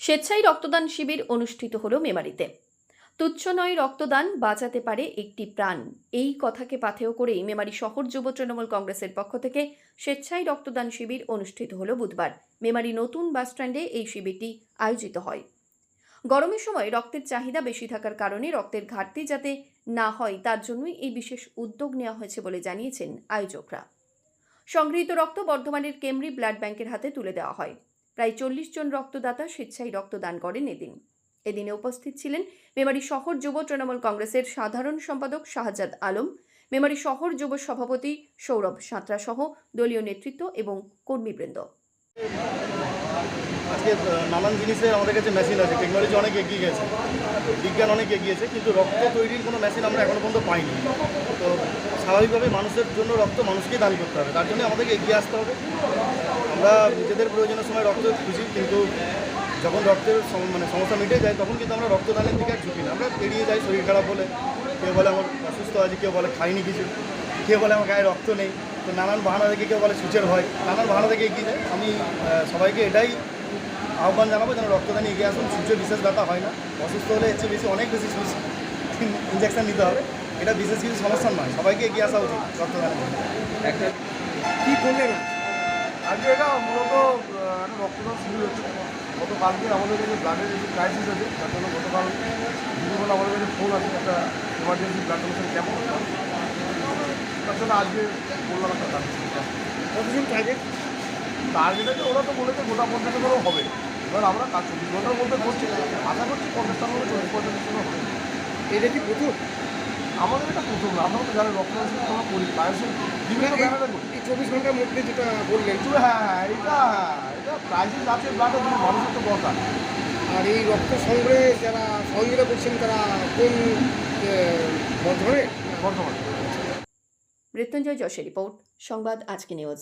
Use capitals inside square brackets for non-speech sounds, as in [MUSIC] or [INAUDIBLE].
স্বেচ্ছায় রক্তদান শিবির অনুষ্ঠিত হলো মেমারিতে। তুচ্ছ নয় রক্তদান বাঁচাতে পারে একটি প্রাণ। এই কথাকে পাথেয় করেই মেমারি শহর যুব তৃণমূল কংগ্রেসের পক্ষ থেকে স্বেচ্ছায় রক্তদান শিবির অনুষ্ঠিত হলো বুধবার। মেমারি নতুন বাসস্ট্যান্ডে এই শিবিরটি আয়োজিত হয়। গরমের সময় রক্তের চাহিদা বেশি থাকার কারণে রক্তের ঘাটতি যাতে না হয়, তার জন্যই এই বিশেষ উদ্যোগ নেওয়া হয়েছে বলে জানিয়েছেন আয়োজকরা। সংগৃহীত রক্ত বর্ধমানের কেমরি ব্লাড ব্যাংকের হাতে তুলে দেওয়া হয়। প্রায় চল্লিশ জন রক্তদাতা স্বেচ্ছায় রক্তদান করেন এদিন। এদিনে উপস্থিত ছিলেন মেমারি শহর যুব তৃণমূল কংগ্রেসের সাধারণ সম্পাদক শাহজাদ আলম, মেমারি শহর যুব সভাপতি সৌরভ সাঁতরা সহ দলীয় নেতৃত্ব এবং কর্মীবৃন্দ। আজকে নানান জিনিসের আমাদের কাছে মেশিন আছে। টেকনোলজি অনেক এগিয়ে গেছে। বিজ্ঞান অনেক এগিয়েছে কিন্তু রক্ত তৈরির কোনো মেশিন আমরা এখনও পর্যন্ত পাইনি। তো স্বাভাবিকভাবে মানুষের জন্য রক্ত মানুষকেই দান করতে হবে। তার জন্য আমাদেরকে এগিয়ে আসতে হবে। আমরা নিজেদের প্রয়োজনের সময় রক্ত খুঁজি, কিন্তু যখন রক্তের মানে সমস্যা মিটে যায়, তখন কিন্তু আমরা রক্তদানের দিকে আর ঝুঁকি না। আমরা এড়িয়ে যাই, শরীর খারাপ হলে। কেউ বলে আমার অসুস্থ আছে, কেউ বলে খাইনি কিছু। কেউ বলে আমার গায়ে রক্ত নেই। তো নানান বাহানা থেকে কেউ বলে সূচের হয় নানান বাহানা থেকে এগিয়ে যায়। আমি সবাইকে এটাই আহ্বান জানাব যেন রক্তদানে এগিয়ে আসুন। সূর্য বিশেষ ব্যথা হয় না। অসুস্থ হলে এর চেয়ে বেশি অনেক বেশি সুচ ইঞ্জেকশন [LAUGHS] নিতে হবে। এটা বিশেষ কিছু সমস্যা নয়। সবাইকে এগিয়ে আসা উচিত রক্তদানের একটা কি করলেন আজকে এটা মূলত একটা রক্তদান শিবির হচ্ছে। গতকালকে আমাদের কাছে ব্লাডের যে ক্রাইসিস আছে তার জন্য গতকাল দুপুরবেলা আমাদের কাছে ফোন আছে একটা এমার্জেন্সি ব্লাড ডোনেশন ক্যাম্প করতাম তার জন্য আজকে বললাম একটা কাজ। কতজন টার্গেট টার্গেট আছে ওরা তো বলেছে গোটা পঞ্চাশ করেও হবে। এবার আমরা কাজ চব্বিশ ঘণ্টার মধ্যে করছি। আশা করছি পঞ্চাশটার মধ্যে চল্লিশ পঞ্চাশ হবে। এটা কি প্রথম আমাদের এটা প্রথম না আমরা তো যারা রক্তদান আমরা করি প্রায়শই বিভিন্ন ব্যানারে করি। এই চব্বিশ ঘণ্টার মধ্যে যেটা বললেন কিন্তু হ্যাঁ হ্যাঁ এটা হ্যাঁ এটা ক্রাইসিস আছে ব্লাডের জন্য মানুষের তো দরকার। আর এই রক্ত সংগ্রহে যারা সহযোগিতা করছেন তারা কোন বর্ধমানে? বর্ধমান। মৃত্যুঞ্জয় যশের রিপোর্ট সংবাদ আজকে নিউজ।